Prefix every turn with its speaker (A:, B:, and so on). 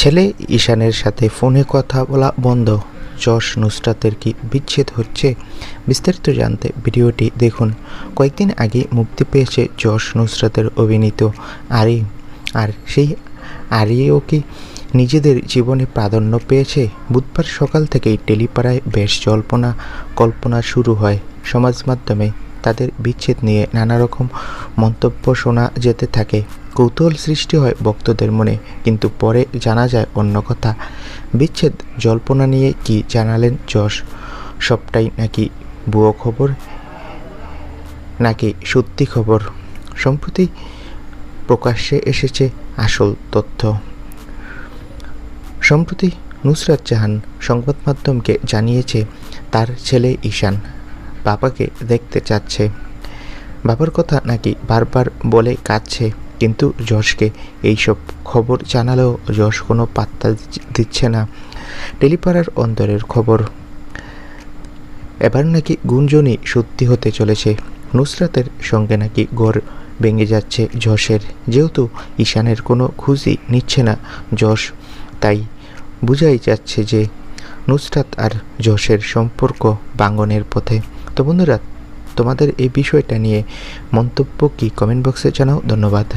A: ছেলে ঈশানের সাথে ফোনে কথা বলা বন্ধ। যশ নুসরাতের কি বিচ্ছেদ হচ্ছে? বিস্তারিত জানতে ভিডিওটি দেখুন। কয়েকদিন আগে মুক্তি পেয়েছে যশ নুসরাতের অভিনীত আরি। আর সেই আরিও কি নিজেদের জীবনে প্রাধান্য পেয়েছে? বুধবার সকাল থেকেই টেলিপাড়ায় বেশ জল্পনা, কল্পনা শুরু হয়। সমাজ মাধ্যমে তাদের বিচ্ছেদ নিয়ে নানা রকম মন্তব্য শোনা যেতে থাকে। কৌতূহল সৃষ্টি হয় ভক্তদের মনে, কিন্তু পরে জানা যায় অন্য কথা। বিচ্ছেদ, জল্পনা নিয়ে কি জানালেন যশ? সবটাই নাকি ভুয়ো খবর? নাকি সত্যি খবর? সম্প্রতি প্রকাশ্যে এসেছে আসল তথ্য। সম্প্রতি নুসরাত জাহান সংবাদ মাধ্যমকে জানিয়েছে, তার ছেলে ঈশান বাবাকে দেখতে চাচ্ছে। বাবার কথা নাকি বারবার বলে কাঁদছে। কিন্তু যশকে এইসব খবর জানালেও যশ কোনো পাত্তা দিচ্ছ- না। টেলিপাড়ার অন্তরের খবর। এবার নাকি গুঞ্জনই সত্যি হতে চলেছে। নুসরাতের সঙ্গে নাকি গড় ভেঙে যাচ্ছে যশের। যেহেতু ঈশানের কোনো খুঁজই নিচ্ছে না যশ, তাই বোঝাই যাচ্ছে যে নুসরাত আর যশের সম্পর্ক বাঙ্গনের পথে। তো বন্ধুরা তোমাদের এই বিষয়টা নিয়ে মন্তব্য কি কমেন্ট বক্সে জানাও ধন্যবাদ।